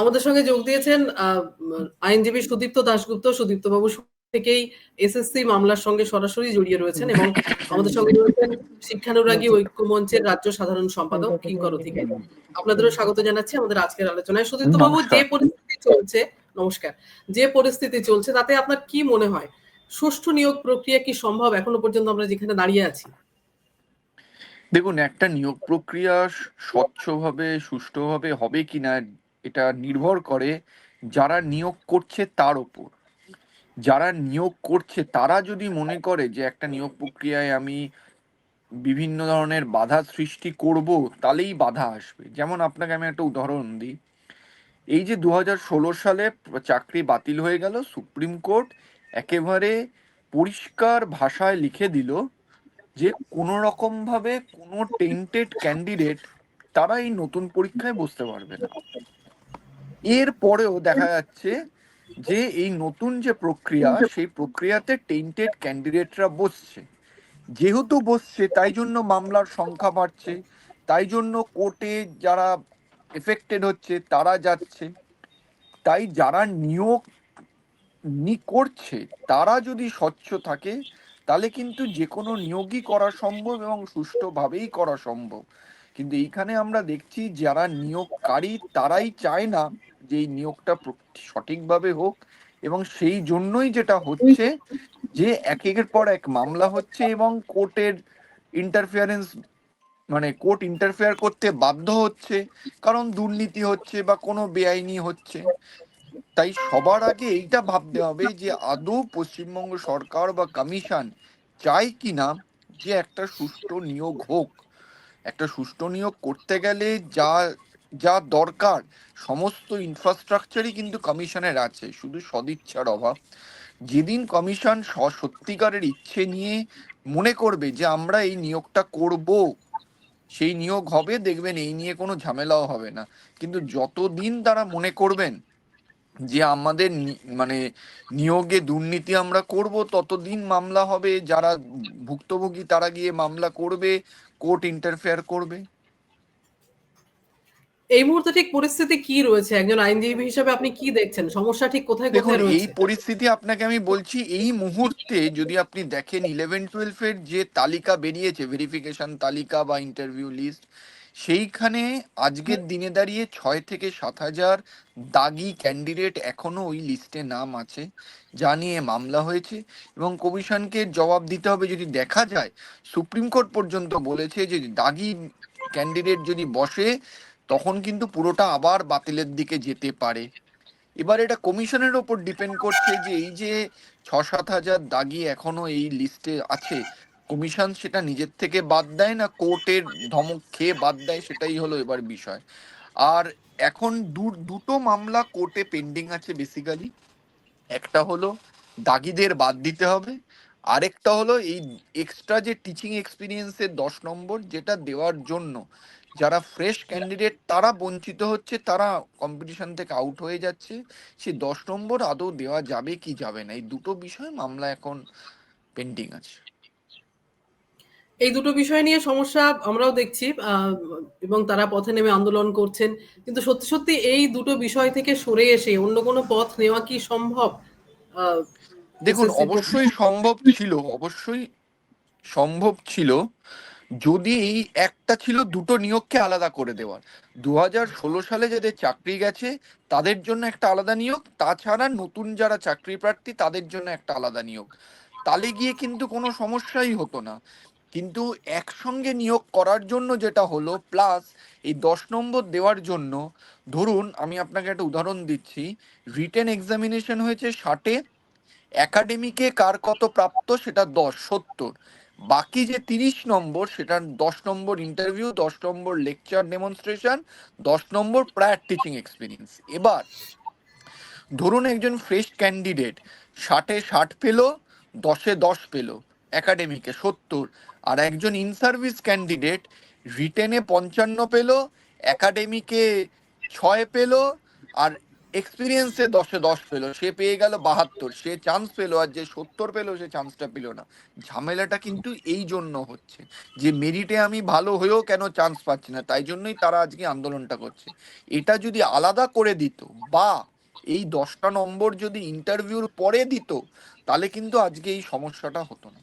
আমাদের সঙ্গে যোগ দিয়েছেন আহ, আইনজীবী সুদীপ্ত দাশগুপ্ত। সুদীপ্ত বাবু থেকেই এসএসসি মামলার সঙ্গে সরাসরি জড়িয়ে রয়েছেন এবং আমাদের সঙ্গে রয়েছেন শিক্ষানুরাগী ঐক্য মঞ্চের রাজ্য সাধারণ সম্পাদক কিঙ্কর অধিকারী। আপনাদেরও স্বাগত জানাচ্ছি আমাদের আজকের আলোচনায়। সুদীপ্ত বাবু যে। পরিস্থিতি চলছে নমস্কার। যে পরিস্থিতি চলছে তাতে আপনার কি মনে হয়? সুষ্ঠু নিয়োগ প্রক্রিয়া কি সম্ভব এখনও পর্যন্ত আমরা যেখানে দাঁড়িয়ে আছি? দেখুন একটা নিয়োগ প্রক্রিয়া স্বচ্ছভাবে সুষ্ঠুভাবে হবে কিনা এটা নির্ভর করে যারা নিয়োগ করছে তার ওপর। যারা নিয়োগ করছে তারা যদি মনে করে যে একটা নিয়োগ প্রক্রিয়ায় আমি বিভিন্ন ধরনের বাধা সৃষ্টি করব, তাহলেই বাধা আসবে। যেমন আপনাকে আমি একটা উদাহরণ দিই। এই যে দু হাজার ষোলো সালে চাকরি বাতিল হয়ে গেল, সুপ্রিম কোর্ট একেবারে পরিষ্কার ভাষায় লিখে দিল যে কোনো রকম ভাবে কোনো টেন্টেড ক্যান্ডিডেট তারা এই নতুন পরীক্ষায় বসতে পারবে না। এর পরেও দেখা যাচ্ছে যে এই নতুন যে প্রক্রিয়া, সেই প্রক্রিয়াতে টেন্টেড ক্যান্ডিডেটরা বসছে। যেহেতু বসছে, তাই জন্য মামলার সংখ্যা বাড়ছে, তাই জন্য কোর্টে যারা এফেক্টেড হচ্ছে, তারা যাচ্ছে। তাই যারা নিয়োগ নি করছে, তারা যদি স্বচ্ছ থাকে, তাহলে কিন্তু যে কোনো নিয়োগই করা সম্ভব এবং সুষ্ঠুভাবেই করা সম্ভব। কিন্তু এইখানে আমরা দেখছি যারা নিয়োগকারী তারাই চায় না যে এই নিয়োগটা সঠিকভাবে হোক এবং সেই জন্যই যেটা হচ্ছে যে এক একের পর এক মামলা হচ্ছে এবং কোর্টের ইন্টারফিয়ারেন্স মানে কোর্ট ইন্টারফেয়ার করতে বাধ্য হচ্ছে, কারণ দুর্নীতি হচ্ছে বা কোনো বেআইনি হচ্ছে। তাই সবার আগে এইটা ভাবতে হবে যে আদৌ পশ্চিমবঙ্গ সরকার বা কমিশন চায় কিনা যে একটা সুষ্ঠু নিয়োগ হোক। একটা সুষ্ঠু নিয়োগ করতে গেলে যা যা দরকার, সমস্ত ইনফ্রাস্ট্রাকচারই কিন্তু কমিশনের আছে, শুধু সদিচ্ছার অভাব। যেদিন কমিশন সত্যিকারের ইচ্ছে নিয়ে মনে করবে যে আমরা এই নিয়োগটা করব, সেই নিয়োগ হবে, দেখবেন এই নিয়ে কোনো ঝামেলাও হবে না। কিন্তু যতদিন তারা মনে করবেন যে আমাদের মানে নিয়োগে দুর্নীতি আমরা করব ততদিন মামলা হবে যারা ভুক্তভোগী তারা গিয়ে মামলা করবে কোর্ট ইন্টারফেয়ার করবে। এই মুহূর্তে ঠিক পরিস্থিতি কি রয়েছে? একজন আইনজীবী হিসেবে আপনি কি দেখছেন? সমস্যা ঠিক কোথায় দেখুন কোথায় এই পরিস্থিতি আপনাকে আমি বলছি এই মুহূর্তে যদি আপনি দেখেন ইলেভেন টুয়েলভের যে তালিকা বেরিয়েছে ভেরিফিকেশন তালিকা বা ইন্টারভিউ লিস্ট সেইখানে আজকের দিনে দাঁড়িয়ে ছয় থেকে সাত হাজার দাগি ক্যান্ডিডেট এখনও ওই লিস্টে নাম আছে যা নিয়ে মামলা হয়েছে এবং কমিশনকে জবাব দিতে হবে যদি দেখা যায় সুপ্রিম কোর্ট পর্যন্ত বলেছে যে দাগি ক্যান্ডিডেট যদি বসে তখন কিন্তু পুরোটা আবার বাতিলের দিকে যেতে পারে। এবার এটা কমিশনের ওপর ডিপেন্ড করছে যে এই যে ছ সাত হাজার দাগি এখনও এই লিস্টে আছে কমিশন সেটা নিজের থেকে বাদ দেয় না, কোর্টের ধমক খেয়ে বাদ দেয়, সেটাই হলো এবার বিষয়। আর এখন দুটো মামলা কোর্টে পেন্ডিং আছে বেসিক্যালি একটা হলো দাগিদের বাদ দিতে হবে, আরেকটা হলো এই এক্সট্রা যে টিচিং এক্সপিরিয়েন্সের দশ নম্বর যেটা দেওয়ার জন্য যারা ফ্রেশ ক্যান্ডিডেট তারা বঞ্চিত হচ্ছে, তারা কম্পিটিশন থেকে আউট হয়ে যাচ্ছে। সে দশ নম্বর আদৌ দেওয়া যাবে কি যাবে না, এই দুটো বিষয় মামলা এখন পেন্ডিং আছে। এই দুটো বিষয় নিয়ে সমস্যা আমরাও দেখছি এবং তারা পথে নেমে আন্দোলন করছেন। কিন্তু সত্যি সত্যি এই দুটো বিষয় থেকে সরে এসে অন্য কোনো পথ নেওয়া কি সম্ভব? দেখুন অবশ্যই সম্ভব ছিল অবশ্যই সম্ভব ছিল যদি এই একটা ছিল দুটো নিয়োগকে আলাদা করে দেওয়ার দু হাজার ষোলো সালে যাদের চাকরি গেছে তাদের জন্য একটা আলাদা নিয়োগ তাছাড়া নতুন যারা চাকরি প্রার্থী তাদের জন্য একটা আলাদা নিয়োগ। তাহলে গিয়ে কিন্তু কোনো সমস্যাই হতো না। কিন্তু একসঙ্গে নিয়োগ করার জন্য যেটা হলো প্লাস এই দশ নম্বর দেওয়ার জন্য, ধরুন আমি আপনাকে একটা উদাহরণ দিচ্ছি রিটেন এক্সামিনেশন হয়েছে ষাটে একাডেমিকে কার কত প্রাপ্ত? সেটা দশ, সত্তর। বাকি যে তিরিশ নম্বর সেটা দশ নম্বর ইন্টারভিউ দশ নম্বর লেকচার ডেমনস্ট্রেশন দশ নম্বর প্রায়ার টিচিং এক্সপিরিয়েন্স এবার, ধরুন একজন ফ্রেশ ক্যান্ডিডেট ষাটে ষাট পেল, দশে দশ পেল। একাডেমিকে, সত্তর। আর একজন ইন সার্ভিস ক্যান্ডিডেট রিটেনে পঞ্চান্ন পেল, একাডেমিকে ছয় পেল, আর এক্সপিরিয়েন্সে দশে দশ পেল। সে পেয়ে গেল বাহাত্তর। সে চান্স পেল, আর যে সত্তর পেল, সে চান্সটা পেল না। ঝামেলাটা কিন্তু এই জন্য হচ্ছে যে মেরিটে আমি ভালো হয়েও কেন চান্স পাচ্ছি না? তাই জন্যই তারা আজকে আন্দোলনটা করছে। এটা যদি আলাদা করে দিত বা এই দশটা নম্বর যদি ইন্টারভিউর পরে দিত, তাহলে কিন্তু আজকে এই সমস্যাটা হতো না।